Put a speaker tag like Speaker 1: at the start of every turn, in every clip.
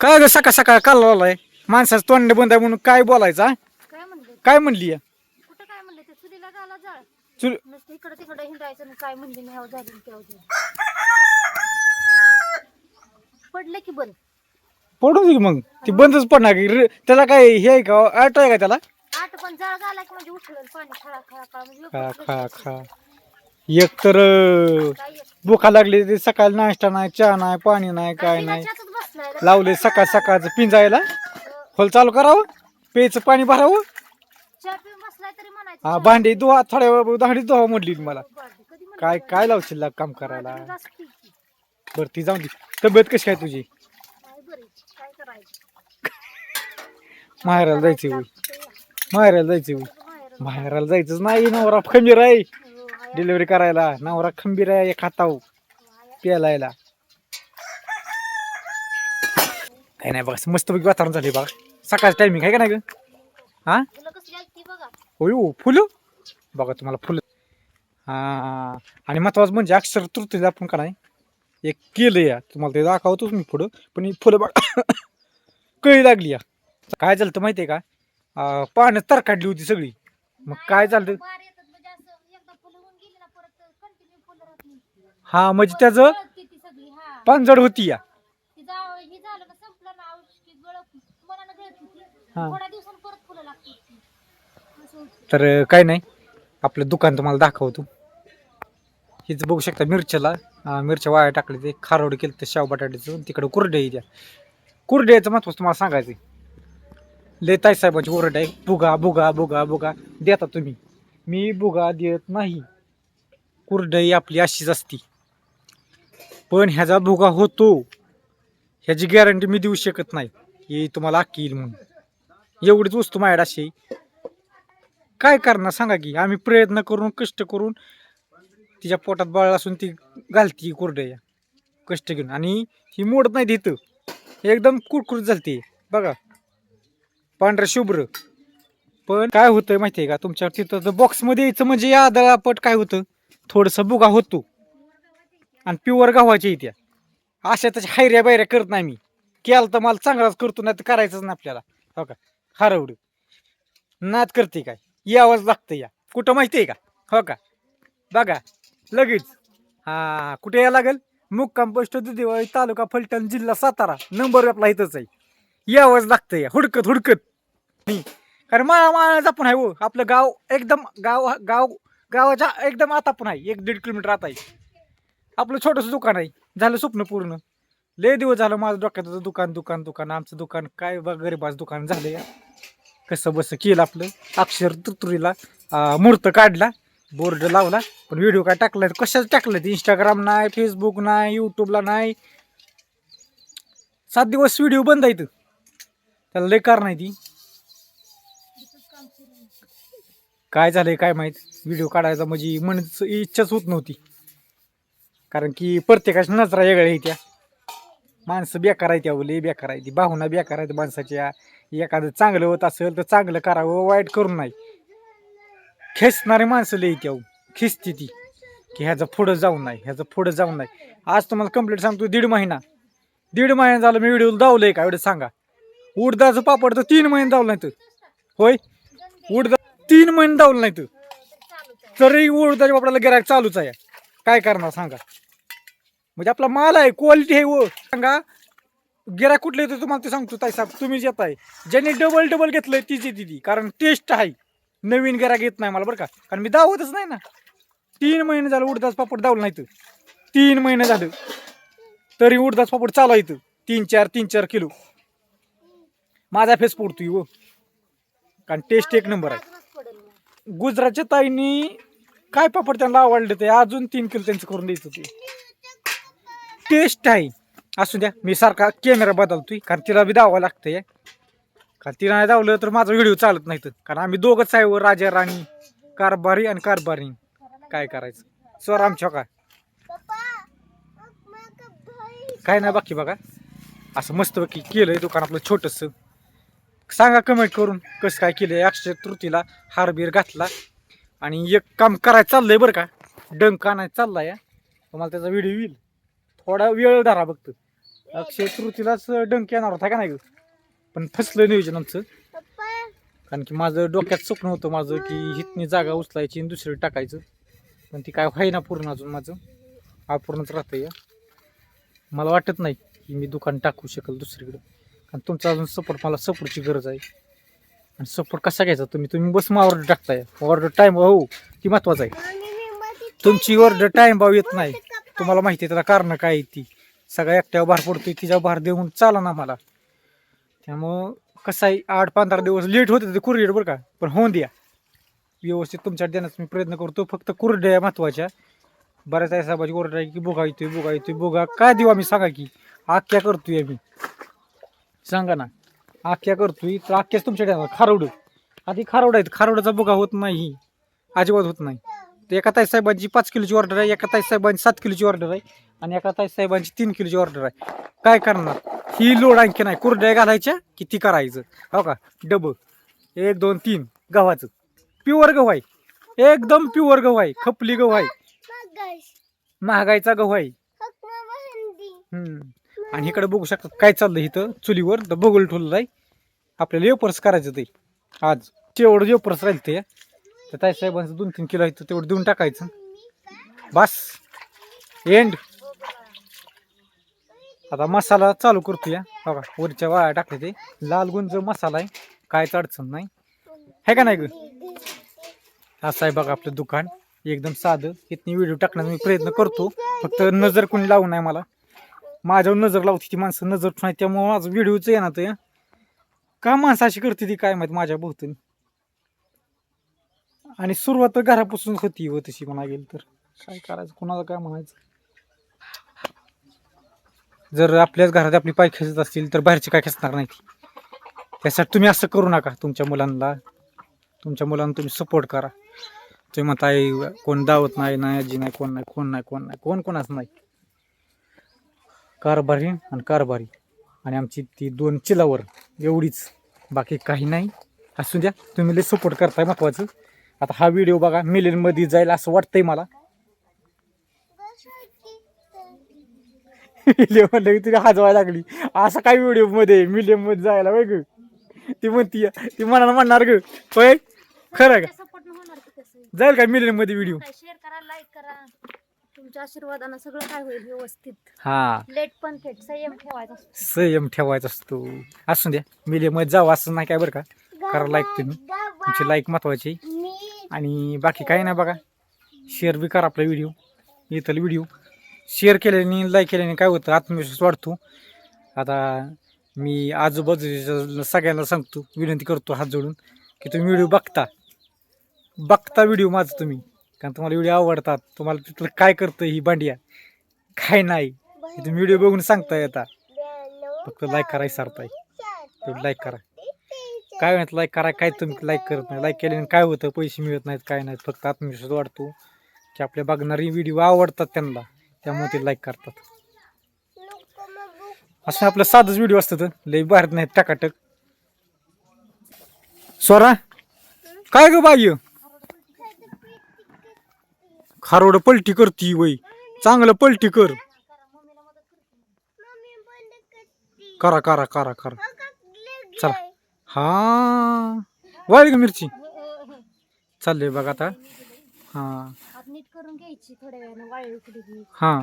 Speaker 1: काय ग सकाळ सकाळ काल लावलाय? माणसाचं तोंड बंद आहे म्हणून काय बोलायचा
Speaker 2: काय म्हणले?
Speaker 1: काय म्हणली
Speaker 2: कुठं काय म्हणले? ते चुलीला गाला जाळ.
Speaker 1: चुल
Speaker 2: नुसतं इकडं तिकडं हिंडायचं आणि काय म्हणले मी ह्याव झाली तेव्हा झाली. पडलं की बंद.
Speaker 1: पडू दे की मग. ती बंदच पडणार की. रे- त्याला काय हे आहे का? आट आहे का त्याला?
Speaker 2: आठ पण जाळ गाला की म्हणजे उठलं पाणी खळा खळा खळा म्हणजे
Speaker 1: खा
Speaker 2: लोकं
Speaker 1: खा
Speaker 2: उठले.
Speaker 1: खा. एक तर अं,
Speaker 2: काय येत.
Speaker 1: भुका लागली ते सकाळी नाश्ता नाही चहा नाही पाणी नाही काय नाही. लावले सकाळ सकाळचं पिंजायला. खोल चालू करावं प्यायचं पाणी भरावं. हा भांडी धुवा थोड्या वेळ भांडी धुवा म्हटली मला. काय काय लावशील लाग काम करायला?
Speaker 2: बाळदी
Speaker 1: बरं ती जाऊन दे. तब्येत कशी काय तुझी? माहेराला जायचं होई माहेराला जायची
Speaker 2: होई
Speaker 1: माहेराला जायचंच नाही नवरा खंबीर आहे. डिलिव्हरी करायला नवरा खंबीर आहे एक हाताव प्यायला काही नाही बघा मस्तपैकी वातावरण झाले बघा. सकाळचं टायमिंग आहे का नाही ग? हा? होय हो फुलं? बघा तुम्हाला फुलं. हा आणि महत्वाचं म्हणजे अक्षर तृतीला आपण का नाही? एक केलं या. तुम्हाला ते दाखवतोच मी पुढं पण ही फुलं बघा. कळी लागली या. काय झालं तर माहिती आहे का? पाण्यात तर काढली होती सगळी. मग काय झालं?
Speaker 2: बार येतात म्हणजे असं एकदा फुलं होऊन गेली ना परत कंटिन्यू फुलं राहत नाही
Speaker 1: हा म्हणजे त्याचं
Speaker 2: गळती ती सगळी हा
Speaker 1: पानजड होती या
Speaker 2: ती जाव हे झालं ना संपलं ना औषधी गळत मनानं गळत होती
Speaker 1: हा.
Speaker 2: थोड्या दिवसांनी परत फुलं लागतात ती. असं होतं.
Speaker 1: तर अं, काय नाही. आपलं दुकान तुम्हाला दाखवतो. हेच बघू शकता मिरच्याला अं, मिरच्या वाया टाकले ते खारोड केलं ते शाव बटाट्याचं. तिकडं कुरडे त्या. कुरड्याचं महत्त्व तुम्हाला सांगायचं लय ताई साहेबांची ओरड आहे. बुगा बुगा बुगा बुगा. देता तुम्ही. मी बुगा देत नाही. कुरडई आपली अशीच असती. पण ह्याचा भुगा होतो. ह्याची गॅरंटी मी देऊ शकत नाही. हे तुम्हाला अक्की येईल म्हणून. एवढीच वस्तू माझ्याकडे अशी काय करणार सांगा की आम्ही प्रयत्न करून कष्ट करून तिच्या पोटात बाळ असून ती घालती कुरड्या कष्ट घेऊन. आणि ही मोडत नाही तिथं एकदम कुरकुरीत झालती. बघा. पांढरं शुभ्र. पण काय होतंय माहिती आहे का? तुमच्या तिथं बॉक्समध्ये यायचं म्हणजे या आदळापट काय होतं? थोडंसं बुगा होतो. आणि प्युअर गव्हाच्या इथे. अशा त्याच्या हायऱ्या बायऱ्या करत नाही मी. केलं तर मला चांगलाच करतो नाही तर करायचंच नाही आपल्याला. हो का? हरवड. नाद करते काय? यावंच लागतं या. कुठं माहिती आहे का? हो का? बघा लगेच. हा कुठे या लागेल? मुक्काम पोस्ट दुधीवाळी तालुका फलटण जिल्हा सातारा. नंबर आपला इथंच आहे. यावंच लागतं या. हुडकत हुडकत. कारण माळा माळा आपण आहे हो. आपलं गाव एकदम गाव गाव गावाच्या एकदम आता पण आहे. एक दीड किलोमीटर आता आहे. आपलं छोटंसं दुकान आहे. झालं स्वप्न पूर्ण. लय दिवस झालं माझं डोक्यात होतं दुकान दुकान दुकान आमचं दुकान काय बा गरीबाचं दुकान झालं या कसं बसं केलं आपलं. अक्षर तुतुरीला मूर्त काढला बोर्ड लावला पण व्हिडिओ काय टाकलाय कशाच टाकलं ते इंस्टाग्राम नाही फेसबुक नाही यूट्यूबला नाही. सात दिवस व्हिडिओ बंद आहेत. त्याला लय कार नाही ती. काय झालंय काय माहीत? व्हिडिओ काढायचा म्हणजे मन इच्छाच होत नव्हती. कारण की प्रत्येकाची नजरा वेगळ्या आहेत त्या. माणसं बेकार आहे अहो लय बेकार आहे ती भावना बेकार आहेत माणसाच्या. एखादं चांगलं होत असेल तर चांगलं करावं वाईट करून नाही खेचणारे माणसं लय त्या खिचती ती. की ह्याचं पुढं जाऊन नाही ह्याचं पुढं जाऊन नाही आज तुम्हाला कंप्लीट सांगतो दीड महिना. दीड महिना झालं मी व्हिडिओ दावलंय का? एवढं सांगा. उडदाचं पापड तर तीन महिने दावलं नाही तर होय? उडदा तीन महिने दावलं नाही तर तरी उडदाच्या पापडाला गिरायक चालूच आहे. काय करणार सांगा. म्हणजे आपला माल आहे क्वालिटी आहे व. सांगा गिरा कुठलं येतं तुम्हाला ते सांगतो ताई साहेब तुम्हीच येत आहे ज्यांनी डबल डबल घेतलंय तीच येते ती कारण टेस्ट आहे. नवीन गिरा येत नाही मला बरं का. कारण मी दावतच नाही ना. तीन महिने झालं उडदास पापड दावलं नाही तर तीन महिने झालं. तरी उडदास पापड चालू आहे इथं. तीन चार तीन चार किलो. माझा फेस पोडतोय व. कारण टेस्ट एक नंबर आहे. गुजरातच्या ताईंनी काय पापड त्यांना आवडले ते? अजून तीन किलो त्यांचं करून द्यायचं ते. टेस्ट आहे. असू द्या मी सारखा कॅमेरा बदलतोय कारण तिला बी दावा लागतंय. कारण तिला नाही दावलं तर माझा व्हिडिओ चालत नाही तर. कारण आम्ही दोघंच आहे हो, राजा राणी कारभारी आणि कारभारी. काय करायचं? सर आमच्या का? काय नाही बाकी बघा. असं मस्तपैकी केलंय दुकान आपलं छोटंसं. सांगा कमेंट करून कसं काय केलंय. अक्षय तृतीला हारबीर घातला. आणि एक काम करायचं चाललंय बरं का. डंक आणायचं चाललाय. तुम्हाला त्याचा व्हिडिओ येईल. थोडा वेळ धरा बघतो अक्षय तृतीलाच डंक येणार होता का नाही ग? पण फसलं नियोजन आमचं. कारण की माझं डोक्यात स्वप्न होतं माझं की हितनी जागा उचलायची आणि दुसरी टाकायचं. पण ती काय व्हायना पूर्ण अजून माझं. अपूर्णच राहतं या. मला वाटत नाही की मी दुकान टाकू शकेल दुसरीकडे. कारण तुमचा अजून सपोर्ट मला सपोर्टची गरज आहे. आणि सपोर्ट कसा घ्यायचा तुम्ही? तुम्ही बस मग ऑर्डर टाकताय. ऑर्डर टाईम हो ती महत्वाचं आहे. तुमची ऑर्डर टाईम भाव येत नाही. तुम्हाला माहिती आहे त्याला कारण काय आहे ती. सगळ्या एकट्यावर भार पडतोय तिच्यावर भार देऊन चाला ना मला त्यामुळं कसं आहे आठ पंधरा दिवस लेट होते ते कुरिअर बरं का पण होऊन द्या. व्यवस्थित तुमच्याकडे देण्याचा मी प्रयत्न करतो फक्त कुरड्या महत्त्वाच्या. बऱ्याच आहे साहेबाची ओरड की बोगा येतोय बोगा येतोय बोगा. काय देऊ आम्ही सांगा की आख्या करतोय आम्ही. सांगा ना आख्या करतोय तर आख्याच तुमच्याकडे येणार खारवड. आधी खारवड आहेत खारवड्याचा बोगा होत नाही अजिबात होत नाही. एका ताई साहेबांची पाच किलोची ऑर्डर आहे एका ताई साहेबांची सात किलोची ऑर्डर आहे आणि एका ताई साहेबांची तीन किलोची ऑर्डर आहे. काय करणार? ही लोड आणखी नाही. कुरड्या घालायच्या की ती करायचं? हो का? डब एक दोन तीन. गव्हाचं. प्युअर गहू आहे. एकदम प्युअर गहू आहे. खपली गहू आहे. महागाईचा गहू आहे. आणि इकडे बघू शकता काय चाललं इथं चुलीवर. तर बगुल ठेवलं आहे. आपल्याला वेपर्स करायचं ते. आज. तेवढं वेपर्स राहील ते. तर ताई साहेबांचं दोन तीन किलो आहे तर तेवढं देऊन टाकायचं. बस. एंड आता मसाला चालू करतो या बघा वरच्या वाया टाकले ते. लाल गुंज मसाला आहे. कायच अडचण नाही. आहे का नाही ग? असं आहे बघा आपलं दुकान. एकदम साधं. इथनी व्हिडिओ टाकण्याचा मी प्रयत्न करतो. फक्त नजर कोणी लावू नाही मला. माझ्यावर नजर लावते ती माणसं. नजर नाही त्यामुळं माझं व्हिडिओच येणार ते. का माणसं अशी करते ती? काय माहीत माझ्या भोवतून. आणि सुरुवात तर घरापासून होती व तशी म्हणा गेली तर. काय करायचं? कोणाला काय म्हणायचं? जर आपल्याच घरात आपली पाय खेचत असतील तर बाहेरची काय खेचणार नाही ती. त्यासाठी तुम्ही असं करू नका तुमच्या मुलांना. तुमच्या मुलांना तुम्ही सपोर्ट करा. तुम्ही म्हणताय कोण दावत नाही नाही आजी नाही कोण नाही कोण नाही कोण नाही कोण कोणाच नाही. कारभारी आणि कारभारी. आणि आमची ती दोन चिलावर एवढीच. बाकी काही नाही. असू द्या तुम्ही लय सपोर्ट करताय महत्वाचं. आता हा व्हिडिओ बघा मिलियनमध्ये जाईल असं वाटतंय मला. मिलियन म्हणलं की तिने हाजवायला लागली. असं काय व्हिडिओमध्ये मिलियनमध्ये जायला वेग ती म्हणती ती मनाला म्हणणार ग. होय? खरं का? जाईल का मिलियनमध्ये व्हिडिओ
Speaker 2: काय शेअर करा लाईक करा. तुमच्या आशीर्वादानं सगळं काय होईल व्यवस्थित.
Speaker 1: हा.
Speaker 2: लेट पण थेट संयम ठेवायचा असतो.
Speaker 1: संयम ठेवायचा असतो. असू द्या मिलियनमध्ये जावं असं नाही काय बरं का? करा लाईक तुम्ही. तुमची लाईक महत्वाची. आणि बाकी काही नाही बघा. शेअर बी करा आपला व्हिडिओ येतील व्हिडिओ शेअर केल्याने लाईक केल्याने काय होतं? आत्मविश्वास वाढतो. आता मी आजूबाजूच्या सगळ्यांना सांगतो विनंती करतो हात जोडून की तुम्ही व्हिडिओ बघता. बघता व्हिडिओ माझं तुम्ही. कारण तुम्हाला व्हिडिओ आवडतात. तुम्हाला तिथलं काय करतं ही बांडिया काय नाही. तुम्ही व्हिडिओ बघून सांगताय आता. फक्त लाईक करा सारताय लाईक करा. काय म्हणत लाईक करा काय तुम्ही लाईक करत नाही. लाईक केल्याने काय होतं पैसे मिळत नाहीत काय नाहीत फक्त आत्मविश्वास वाढतो. की आपल्या बघणारी व्हिडिओ आवडतात त्यांना त्यामुळे ते लाईक करतात. असं आपलं साधंच व्हिडिओ असतं तर लई बाहेर नाहीत टाकाटक. स्वरा काय ग बाई? खारोड पलटी करती वय. चांगलं पलटी कर. करा करा करा करा चला. हा. वाळली का मिरची. चाललंय बघा आता. हा.
Speaker 2: आता नीट करून घ्यायची थोड्या वेळानं वाळली उकडी की
Speaker 1: हा.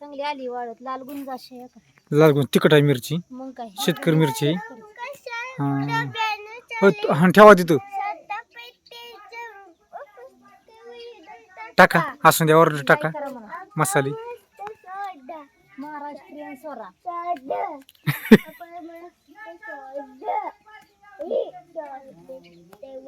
Speaker 2: चांगली आली वाळत लाल गुंज अशी आहे का?
Speaker 1: लागून तिखट आहे मिरची.
Speaker 2: मग काय?
Speaker 1: शेतकरी मिरची. आहे. हा. हो, त- हा ठेवा तिथं. टाका असू द्या ऑर्डर टाका.
Speaker 2: करा म्हणा?
Speaker 1: मसाले.
Speaker 2: महाराष्ट्रीयन स्वरा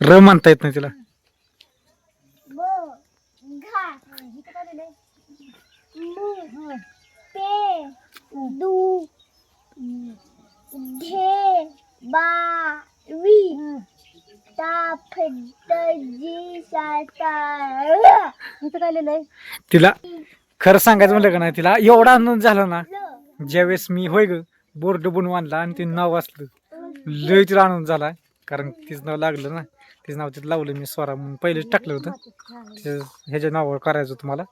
Speaker 1: र म्हणता येत नाही तिला. तिला खरं सांगायचं म्हणलं का नाही तिला एवढा आनंद झाला ना ज्यावेळेस मी होय ग बोर्ड बनवून आणला आणि ते नाव वाचलं. लय तिला आनंद झाला कारण तिचं नाव लागलं ना. तिचं नाव तिथं लावलं मी स्वरा म्हणून. पहिलेच टाकलं होतं. तिचं ह्याच्या नावावर करायचं होतं मला.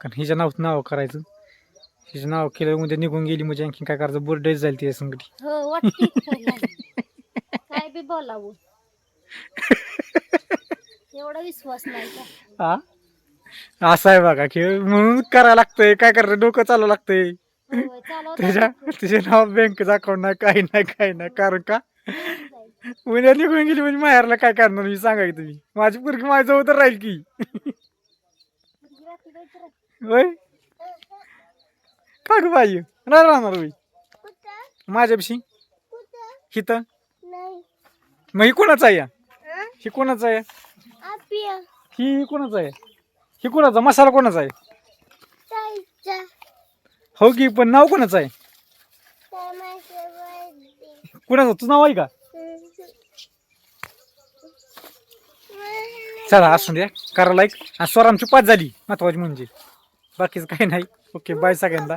Speaker 1: कारण हिच्या नाव नाव करायचं. हिचं नाव केलं म्हणजे निघून गेली. म्हणजे आणखी काय करायचं? बोर्डच जाईल तिच्या संगती.
Speaker 2: हो वाटते काय बी बोलावं. एवढा विश्वास नाही का?
Speaker 1: हा असं आहे बघा. खेळ म्हणून करायला लागतंय. काय करायचं? डोकं चालू लागतंय. त्याच्या तिचे नाव बँकेचं अकाउंट नाही काही नाही काही नाही. कारण का? उद्या निघून गेली म्हणजे माहेरला काय करणार मी सांगा की तुम्ही. माझी पोरगी माझ्या तर राहील की. होय? का ग बाई नाही राहणार बाई. माझ्यापाशी?
Speaker 3: नाही.
Speaker 1: मग ही कोणाचा आहे ही कोणाचा आहे ही कोणाचा आहे? ही कोणाचा? मसाला कोणाचा आहे? हो की पण नाव कोणाचं आहे? कुणाचं? तुझं नाव आहे का? चला असून द्या. करा लाईक आणि स्वरामची पाच झाली. महत्वाची म्हणजे. बाकीचं काही नाही. ओके बाय सगळ्यांना.